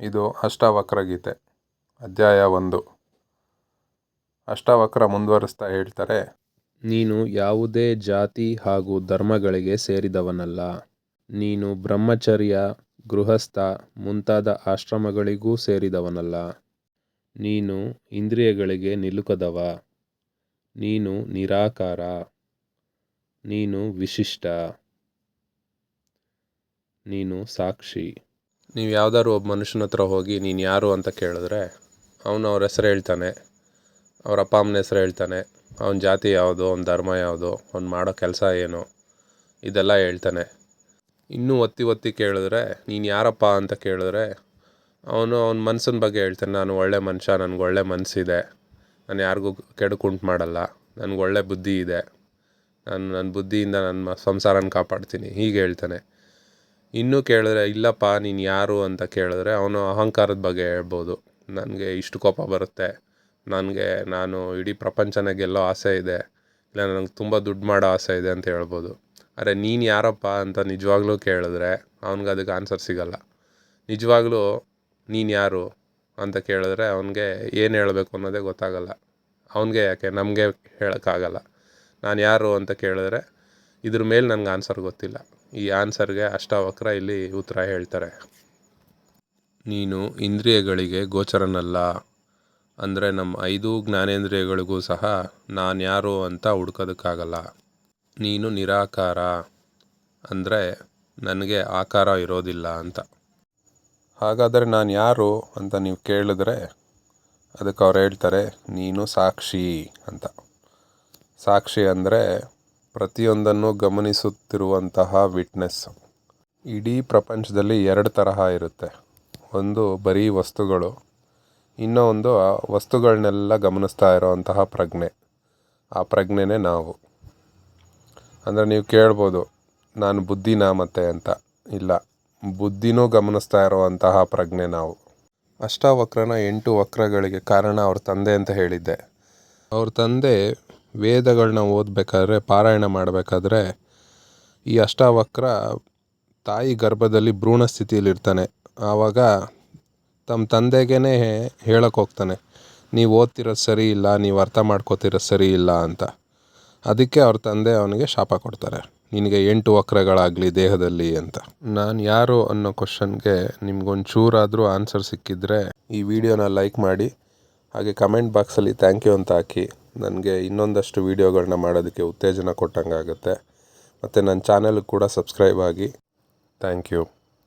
ಇದು ಅಷ್ಟಾವಕ್ರ ಗೀತೆ, ಅಧ್ಯಾಯ ಒಂದು. ಅಷ್ಟಾವಕ್ರ ಮುಂದುವರಿಸ್ತಾ ಹೇಳ್ತಾರೆ, ನೀನು ಯಾವುದೇ ಜಾತಿ ಹಾಗೂ ಧರ್ಮಗಳಿಗೆ ಸೇರಿದವನಲ್ಲ. ನೀನು ಬ್ರಹ್ಮಚರ್ಯ, ಗೃಹಸ್ಥ, ಮುಂತಾದ ಆಶ್ರಮಗಳಿಗೂ ಸೇರಿದವನಲ್ಲ. ನೀನು ಇಂದ್ರಿಯಗಳಿಗೆ ನಿಲುಕದವ. ನೀನು ನಿರಾಕಾರ. ನೀನು ವಿಶಿಷ್ಟ. ನೀನು ಸಾಕ್ಷಿ. ನೀವು ಯಾವ್ದಾದ್ರು ಒಬ್ಬ ಮನುಷ್ಯನ ಹತ್ರ ಹೋಗಿ ನೀನು ಯಾರು ಅಂತ ಕೇಳಿದ್ರೆ ಅವನು ಅವ್ರ ಹೆಸರು ಹೇಳ್ತಾನೆ, ಅವ್ರ ಅಪ್ಪ ಅಮ್ಮನ ಹೆಸರು ಹೇಳ್ತಾನೆ, ಅವನ ಜಾತಿ ಯಾವುದು, ಅವ್ನ ಧರ್ಮ ಯಾವುದು, ಅವ್ನು ಮಾಡೋ ಕೆಲಸ ಏನು, ಇದೆಲ್ಲ ಹೇಳ್ತಾನೆ. ಇನ್ನೂ ಒತ್ತಿ ಒತ್ತಿ ಕೇಳಿದ್ರೆ ನೀನು ಯಾರಪ್ಪ ಅಂತ ಕೇಳಿದ್ರೆ ಅವನು ಅವನ ಮನ್ಸಿನ ಬಗ್ಗೆ ಹೇಳ್ತಾನೆ, ನಾನು ಒಳ್ಳೆ ಮನುಷ್ಯ, ನನಗೆ ಒಳ್ಳೆ ಮನಸ್ಸಿದೆ ನಾನು ಯಾರಿಗೂ ಕೆಡುಕುಂಟು ಮಾಡಲ್ಲ, ನನಗೆ ಒಳ್ಳೆ ಬುದ್ಧಿ ಇದೆ, ನಾನು ನನ್ನ ಬುದ್ಧಿಯಿಂದ ನನ್ನ ಸಂಸಾರನ ಕಾಪಾಡ್ತೀನಿ, ಹೀಗೆ ಹೇಳ್ತಾನೆ. ಇನ್ನೂ ಕೇಳಿದ್ರೆ, ಇಲ್ಲಪ್ಪ, ನೀನು ಯಾರು ಅಂತ ಕೇಳಿದ್ರೆ, ಅವನು ಅಹಂಕಾರದ ಬಗ್ಗೆ ಹೇಳ್ಬೋದು. ನನಗೆ ಇಷ್ಟು ಕೋಪ ಬರುತ್ತೆ. ನನಗೆ ನಾನು ಇಡೀ ಪ್ರಪಂಚನ ಗೆಲ್ಲೋ ಆಸೆ ಇದೆ. ಇಲ್ಲ, ನನಗೆ ತುಂಬ ದುಡ್ಡು ಮಾಡೋ ಆಸೆ ಇದೆ ಅಂತ ಹೇಳ್ಬೋದು. ಅರೆ, ನೀನು ಯಾರಪ್ಪ ಅಂತ ನಿಜವಾಗ್ಲೂ ಕೇಳಿದ್ರೆ, ಅವನಿಗೆ ಅದಕ್ಕೆ ಆನ್ಸರ್ ಸಿಗಲ್ಲ. ನಿಜವಾಗ್ಲೂ ನೀನು ಯಾರು ಅಂತ ಕೇಳಿದ್ರೆ, ಅವನಿಗೆ ಏನು ಹೇಳಬೇಕು ಅನ್ನೋದೇ ಗೊತ್ತಾಗಲ್ಲ. ಅವನಿಗೆ ಯಾಕೆ? ನಮಗೆ ಹೇಳೋಕ್ಕಾಗಲ್ಲ. ನಾನು ಯಾರು ಅಂತ ಕೇಳಿದ್ರೆ, ಇದ್ರ ಮೇಲೆ ನನಗೆ ಆನ್ಸರ್ ಗೊತ್ತಿಲ್ಲ. ಈ ಆನ್ಸರ್ಗೆ ಅಷ್ಟಾವಕ್ರ ಇಲ್ಲಿ ಉತ್ತರ ಹೇಳ್ತಾರೆ. ನೀನು ಇಂದ್ರಿಯಗಳಿಗೆ ಗೋಚರನಲ್ಲ. ಅಂದರೆ ನಮ್ಮ ಐದು ಜ್ಞಾನೇಂದ್ರಿಯಗಳಿಗೂ ಸಹ ನಾನು ಯಾರು ಅಂತ ಹುಡ್ಕೋದಕ್ಕಾಗಲ್ಲ. ನೀನು ನಿರಾಕಾರ. ಅಂದರೆ ನನಗೆ ಆಕಾರ ಇರೋದಿಲ್ಲ ಅಂತ. ಹಾಗಾದರೆ ನಾನು ಯಾರು ಅಂತ ನೀವು ಕೇಳಿದ್ರೆ ಅದಕ್ಕೆ ಅವ್ರು ಹೇಳ್ತಾರೆ, ನೀನು ಸಾಕ್ಷಿ ಅಂತ. ಸಾಕ್ಷಿ ಅಂದರೆ ಪ್ರತಿಯೊಂದನ್ನು ಗಮನಿಸುತ್ತಿರುವಂತಹ ವಿಟ್ನೆಸ್ ಇಡೀ ಪ್ರಪಂಚದಲ್ಲಿ ಎರಡು ತರಹ ಇರುತ್ತೆ. ಒಂದು ಬರೀ ವಸ್ತುಗಳು, ಇನ್ನೂ ಒಂದು ವಸ್ತುಗಳನ್ನೆಲ್ಲ ಗಮನಿಸ್ತಾ ಇರೋವಂತಹ ಪ್ರಜ್ಞೆ. ಆ ಪ್ರಜ್ಞೆನೇ ನಾವು. ಅಂದರೆ ನೀವು ಕೇಳ್ಬೋದು, ನಾನು ಬುದ್ಧಿನಾ ಮತ್ತೆ ಅಂತ. ಇಲ್ಲ, ಬುದ್ಧಿನೂ ಗಮನಿಸ್ತಾ ಇರುವಂತಹ ಪ್ರಜ್ಞೆ ನಾವು. ಅಷ್ಟಾವಕ್ರನ ಎಂಟು ವಕ್ರಗಳಿಗೆ ಕಾರಣ ಅವ್ರ ತಂದೆ ಅಂತ ಹೇಳಿದ್ದೆ. ಅವ್ರ ತಂದೆ ವೇದಗಳನ್ನ ಓದಬೇಕಾದ್ರೆ, ಪಾರಾಯಣ ಮಾಡಬೇಕಾದ್ರೆ ಈ ಅಷ್ಟಾವಕ್ರ ತಾಯಿ ಗರ್ಭದಲ್ಲಿ ಭ್ರೂಣ ಸ್ಥಿತಿಯಲ್ಲಿರ್ತಾನೆ. ಆವಾಗ ತಮ್ಮ ತಂದೆಗೇ ಹೇಳಕ್ಕೆ ಹೋಗ್ತಾನೆ, ನೀವು ಓದ್ತಿರೋದು ಸರಿ ಇಲ್ಲ, ನೀವು ಅರ್ಥ ಮಾಡ್ಕೋತಿರೋದು ಸರಿ ಇಲ್ಲ ಅಂತ. ಅದಕ್ಕೆ ಅವ್ರ ತಂದೆ ಅವನಿಗೆ ಶಾಪ ಕೊಡ್ತಾರೆ, ನಿನಗೆ ಎಂಟು ವಕ್ರಗಳಾಗಲಿ ದೇಹದಲ್ಲಿ ಅಂತ. ನಾನು ಯಾರು ಅನ್ನೋ ಕ್ವಶನ್ಗೆ ನಿಮ್ಗೊಂಚೂರಾದರೂ ಆನ್ಸರ್ ಸಿಕ್ಕಿದ್ರೆ ಈ ವಿಡಿಯೋನ ಲೈಕ್ ಮಾಡಿ, ಹಾಗೆ ಕಮೆಂಟ್ ಬಾಕ್ಸಲ್ಲಿ ಥ್ಯಾಂಕ್ ಯು ಅಂತ ಹಾಕಿ. ನನಗೆ ಇನ್ನೊಂದಷ್ಟು ವೀಡಿಯೋಗಳನ್ನ ಮಾಡೋದಕ್ಕೆ ಉತ್ತೇಜನ ಕೊಟ್ಟಂಗೆ ಆಗುತ್ತೆ ಮತ್ತು ನನ್ನ ಚಾನಲ್ಗೆ ಕೂಡ ಸಬ್ಸ್ಕ್ರೈಬ್ ಆಗಿ. Thank you.